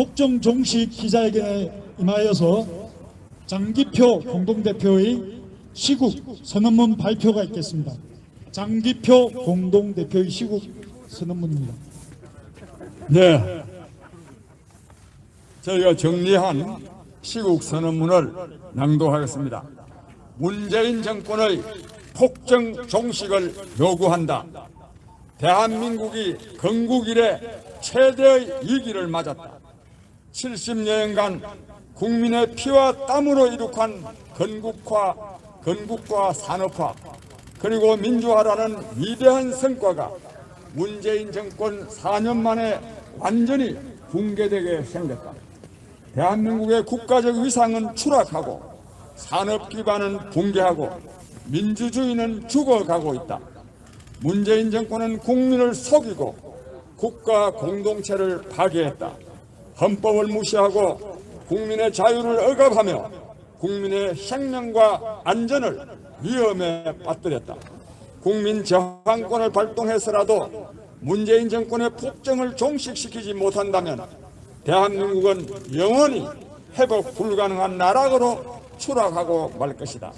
폭정 종식 기자회견에 임하여서 장기표 공동대표의 시국 선언문 발표가 있겠습니다. 장기표 공동대표의 시국 선언문입니다. 네. 저희가 정리한 시국 선언문을 낭독하겠습니다. 문재인 정권의 폭정 종식을 요구한다. 대한민국이 건국 이래 최대의 위기를 맞았다. 70여년간 국민의 피와 땀으로 이룩한 건국화, 건국과 산업화, 그리고 민주화라는 위대한 성과가 문재인 정권 4년 만에 완전히 붕괴되게 생겼다. 대한민국의 국가적 위상은 추락하고 산업 기반은 붕괴하고 민주주의는 죽어가고 있다. 문재인 정권은 국민을 속이고 국가 공동체를 파괴했다. 헌법을 무시하고 국민의 자유를 억압하며 국민의 생명과 안전을 위험에 빠뜨렸다. 국민 저항권을 발동해서라도 문재인 정권의 폭정을 종식시키지 못한다면 대한민국은 영원히 회복 불가능한 나락으로 추락하고 말 것이다.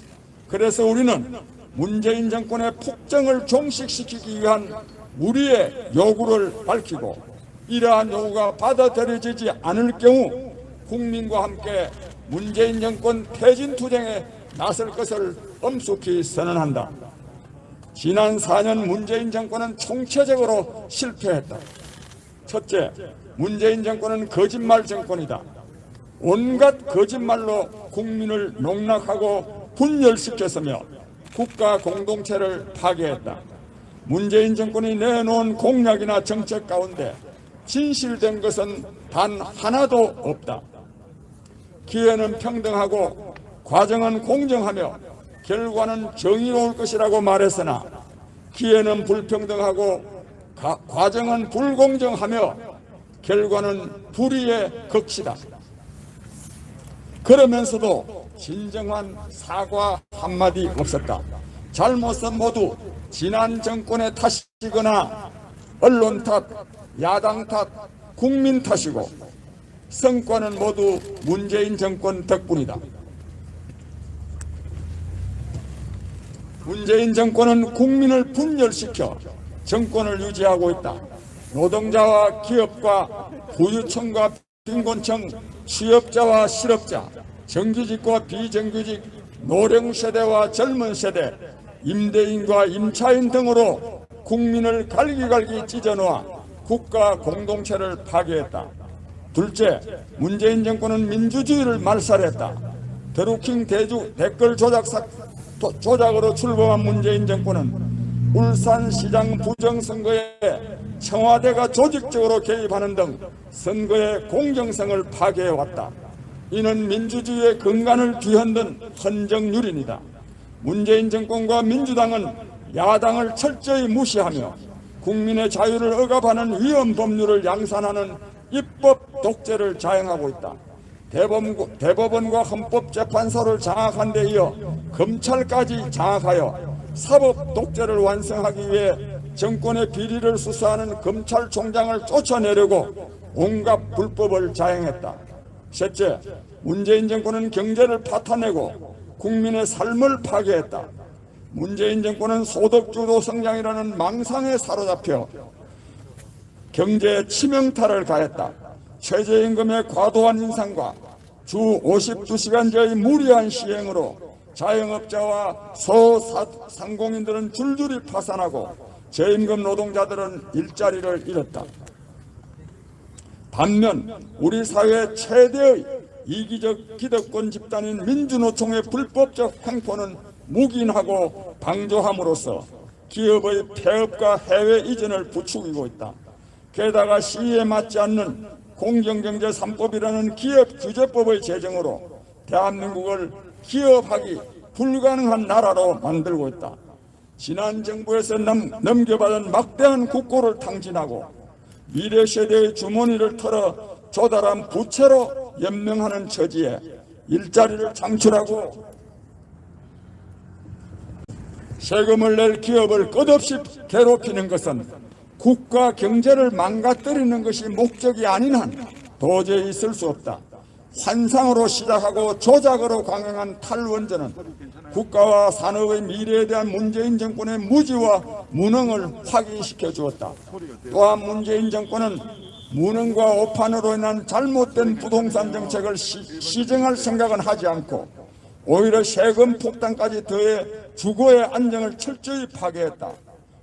그래서 우리는 문재인 정권의 폭정을 종식시키기 위한 우리의 요구를 밝히고 이러한 요구가 받아들여지지 않을 경우 국민과 함께 문재인 정권 퇴진 투쟁에 나설 것을 엄숙히 선언한다. 지난 4년 문재인 정권은 총체적으로 실패했다. 첫째, 문재인 정권은 거짓말 정권이다. 온갖 거짓말로 국민을 농락하고 분열시켰으며 국가 공동체를 파괴했다. 문재인 정권이 내놓은 공약이나 정책 가운데 진실된 것은 단 하나도 없다. 기회는 평등하고 과정은 공정하며 결과는 정의로울 것이라고 말했으나 기회는 불평등하고 가- 과정은 불공정하며 결과는 불의의 극치다. 그러면서도 진정한 사과 한마디 없었다. 잘못은 모두 지난 정권의 탓이거나 언론 탓, 야당 탓, 국민 탓이고 성과는 모두 문재인 정권 덕분이다. 문재인 정권은 국민을 분열시켜 정권을 유지하고 있다. 노동자와 기업과 부유층과 빈곤층, 취업자와 실업자, 정규직과 비정규직, 노령 세대와 젊은 세대, 임대인과 임차인 등으로 국민을 갈기갈기 찢어놓아 국가 공동체를 파괴했다. 둘째, 문재인 정권은 민주주의를 말살했다. 드루킹 대주 댓글 조작 사, 도- 조작으로 출범한 문재인 정권은 울산시장 부정선거에 청와대가 조직적으로 개입하는 등 선거의 공정성을 파괴해왔다. 이는 민주주의의 근간을 뒤흔든 헌정유린이다. 문재인 정권과 민주당은 야당을 철저히 무시하며 국민의 자유를 억압하는 위헌 법률을 양산하는 입법 독재를 자행하고 있다. 대법원, 대법원 과 헌법재판소를 장악한 데 이어 검찰까지 장악하여 사법 독재를 완성하기 위해 정권의 비리를 수사하는 검찰총장을 쫓아내려고 온갖 불법을 자행했다. 셋째, 문재인 정권은 경제를 파탄내고 국민의 삶을 파괴했다. 문재인 정권은 소득주도 성장이라는 망상에 사로잡혀 경제에 치명타를 가했다. 최저임금의 과도한 인상과 주 52시간제의 무리한 시행으로 자영업자와 소상공인들은 줄줄이 파산하고 저임금 노동자들은 일자리를 잃었다. 반면 우리 사회 최대의 이기적 기득권 집단인 민주노총의 불법적 횡포는 묵인하고 방조함으로써 기업의 폐업과 해외 이전을 부추기고 있다. 게다가 시에 맞지 않는 공정경제 3법이라는 기업 규제법의 제정으로 대한민국을 기업하기 불가능한 나라로 만들고 있다. 지난 정부에서 넘, 넘겨받은 막대한 국고를 탕진하고 미래 세대의 주머니를 털어 조달한 부채로 연명하는 처지에 일자리를 창출하고 세금을 낼 기업을 끝없이 괴롭히는 것은 국가 경제를 망가뜨리는 것이 목적이 아닌 한 도저히 있을 수 없다. 환상으로 시작하고 조작으로 강행한 탈원전은 국가와 산업의 미래에 대한 문재인 정권의 무지와 무능을 확인시켜 주었다. 또한 문재인 정권은 무능과 오판으로 인한 잘못된 부동산 정책을 시, 시정할 생각은 하지 않고 오히려 세금 폭탄까지 더해 주거의 안정을 철저히 파괴했다.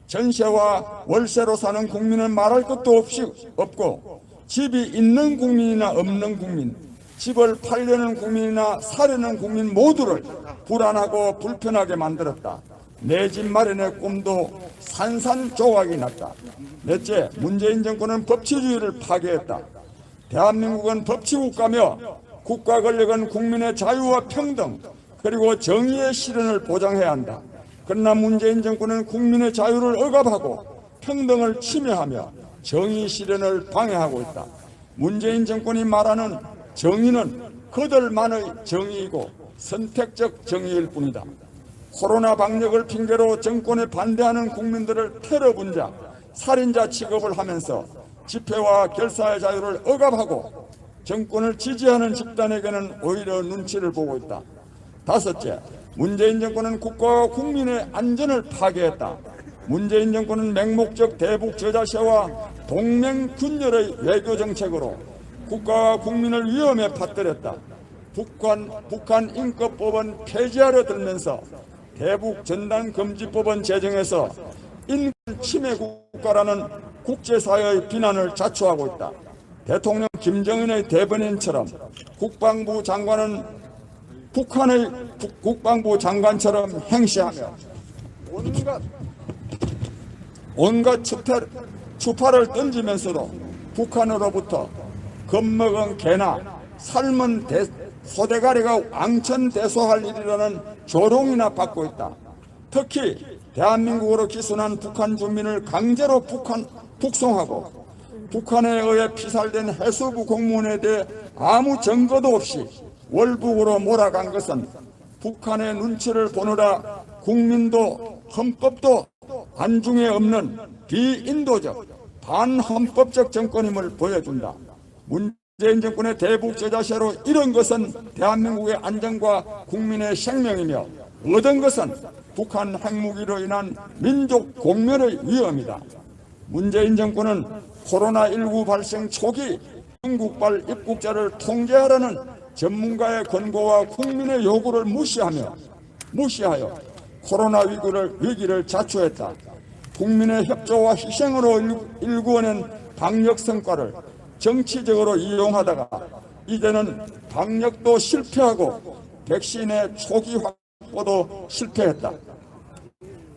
전세와 월세로 사는 국민은 말할 것도 없이 없고 집이 있는 국민이나 없는 국민, 집을 팔려는 국민이나 사려는 국민 모두를 불안하고 불편하게 만들었다. 내 집 마련의 꿈도 산산조각이 났다. 넷째, 문재인 정권은 법치주의를 파괴했다. 대한민국은 법치국가며 국가 권력은 국민의 자유와 평등 그리고 정의의 실현을 보장해야 한다. 그러나 문재인 정권은 국민의 자유를 억압하고 평등을 침해하며 정의 실현을 방해하고 있다. 문재인 정권이 말하는 정의는 그들만의 정의이고 선택적 정의일 뿐이다. 코로나 방역을 핑계로 정권에 반대하는 국민들을 테러 분자, 살인자 취급을 하면서 집회와 결사의 자유를 억압하고 정권을 지지하는 집단에게는 오히려 눈치를 보고 있다. 다섯째, 문재인 정권은 국가와 국민의 안전을 파괴했다. 문재인 정권은 맹목적 대북 저자세와 동맹균열의 외교 정책으로 국가와 국민을 위험에 빠뜨렸다. 북한, 북한 인권법은 폐지하려 들면서 대북 전단 금지법은 제정해서 인권 침해 국가라는 국제사회의 비난을 자초하고 있다. 대통령 김정은의 대변인처럼 국방부 장관은 북한의 국- 국방부 장관처럼 행시하며 온갖 온갖 추파, 추파를 던지면서도 북한으로부터 겁먹은 개나 삶은 대, 소대가리가 왕천대소할 일이라는 조롱이나 받고 있다. 특히 대한민국으로 기순한 북한 주민을 강제로 북한 북송하고 북한에 의해 피살된 해수부 공무원에 대해 아무 증거도 없이 월북으로 몰아간 것은 북한의 눈치를 보느라 국민도 헌법도 안중에 없는 비인도적 반헌법적 정권임을 보여준다. 문재인 정권의 대북 저자세로 이런 것은 대한민국의 안전과 국민의 생명이며 얻은 것은 북한 핵무기로 인한 민족 공멸의 위험이다. 문재인 정권은 코로나19 발생 초기 중국발 입국자를 통제하라는 전문가의 권고와 국민의 요구를 무시하며 무시하여 코로나 위기를, 위기를 자초했다. 국민의 협조와 희생으로 일- 일구어낸 방역 성과를 정치적으로 이용하다가 이제는 방역도 실패하고 백신의 초기 확보도 실패했다.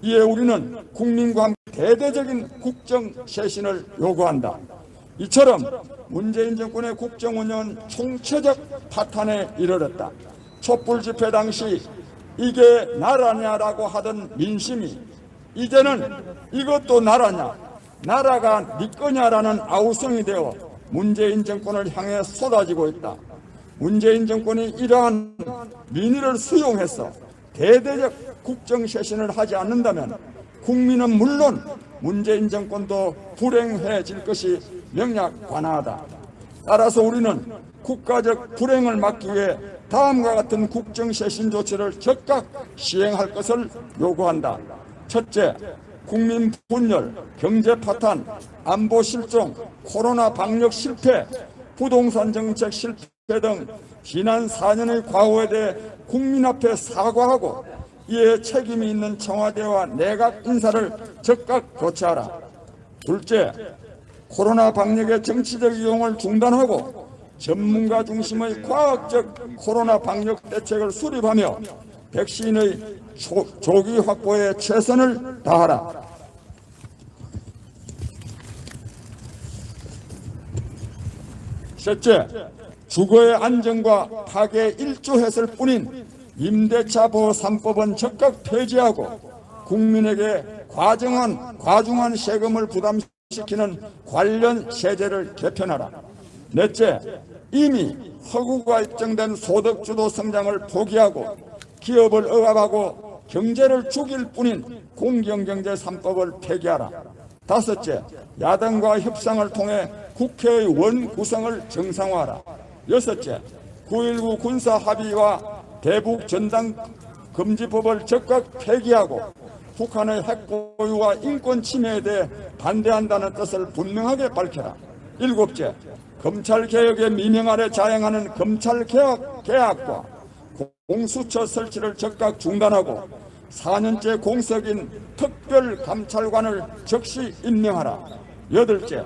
이에 우리는 국민과 함께 대대적인 국정 쇄신을 요구한다. 이처럼 문재인 정권의 국정 운영은 총체적 파탄에 이르렀다. 촛불 집회 당시 이게 나라냐라고 하던 민심이 이제는 이것도 나라냐, 나라가 네 거냐라는 아우성이 되어 문재인 정권을 향해 쏟아지고 있다. 문재인 정권이 이러한 민의를 수용해서 대대적 국정 쇄신을 하지 않는다면 국민은 물론 문재인 정권도 불행해질 것이 명약관하다. 따라서 우리는 국가적 불행을 막기 위해 다음과 같은 국정 쇄신 조치를 즉각 시행할 것을 요구한다. 첫째, 국민 분열, 경제 파탄, 안보 실종, 코로나 방역 실패, 부동산 정책 실패 등 지난 4년의 과오에 대해 국민 앞에 사과하고 이에 책임이 있는 청와대와 내각 인사를 즉각 교체하라. 둘째, 코로나 방역의 정치적 이용을 중단하고 전문가 중심의 과학적 코로나 방역 대책을 수립하며 백신의 조, 조기 확보에 최선을 다하라. 셋째, 주거의 안정과 파괴에 일조했을 뿐인 임대차 보호 3법은 즉각 폐지하고 국민에게 과정한, 과중한 세금을 부담시키는 관련 세제를 개편하라. 넷째, 이미 허구가 입증된 소득주도 성장을 포기하고 기업을 억압하고 경제를 죽일 뿐인 공정경제 3법을 폐기하라. 다섯째, 야당과 협상을 통해 국회의 원 구성을 정상화하라. 여섯째, 9.19 군사 합의와 대북 전당 금지법을 적극 폐기하고 북한의 핵 보유와 인권 침해에 대해 반대한다는 뜻을 분명하게 밝혀라. 일곱째, 검찰 개혁의 미명 아래 자행하는 검찰 개혁 계약과 공수처 설치를 즉각 중단하고 4년째 공석인 특별 감찰관을 즉시 임명하라. 여덟째,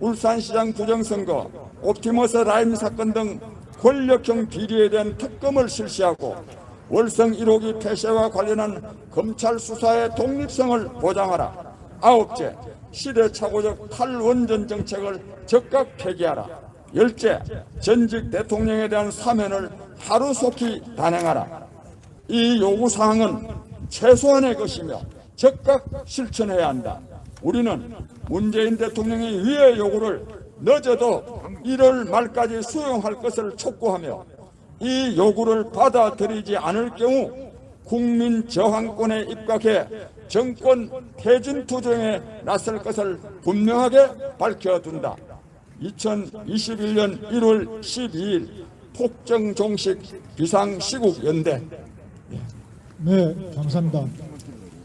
울산시장 부정선거, 옵티머스 라임 사건 등 권력형 비리에 대한 특검을 실시하고 월성 1호기 폐쇄와 관련한 검찰 수사의 독립성을 보장하라. 아홉째, 시대착오적 탈원전 정책을 즉각 폐기하라. 열째, 전직 대통령에 대한 사면을 하루속히 단행하라. 이 요구사항은 최소한의 것이며 즉각 실천해야 한다. 우리는 문재인 대통령의 위의 요구를 늦어도 1월 말까지 수용할 것을 촉구하며 이 요구를 받아들이지 않을 경우 국민 저항권에 입각해 정권 퇴진 투쟁에 나설 것을 분명하게 밝혀둔다. 2021년 1월 12일 폭정 종식 비상시국 연대 네, 감사합니다.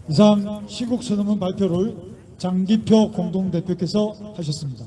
이상 시국 선언문 발표를 장기표 공동대표께서 하셨습니다.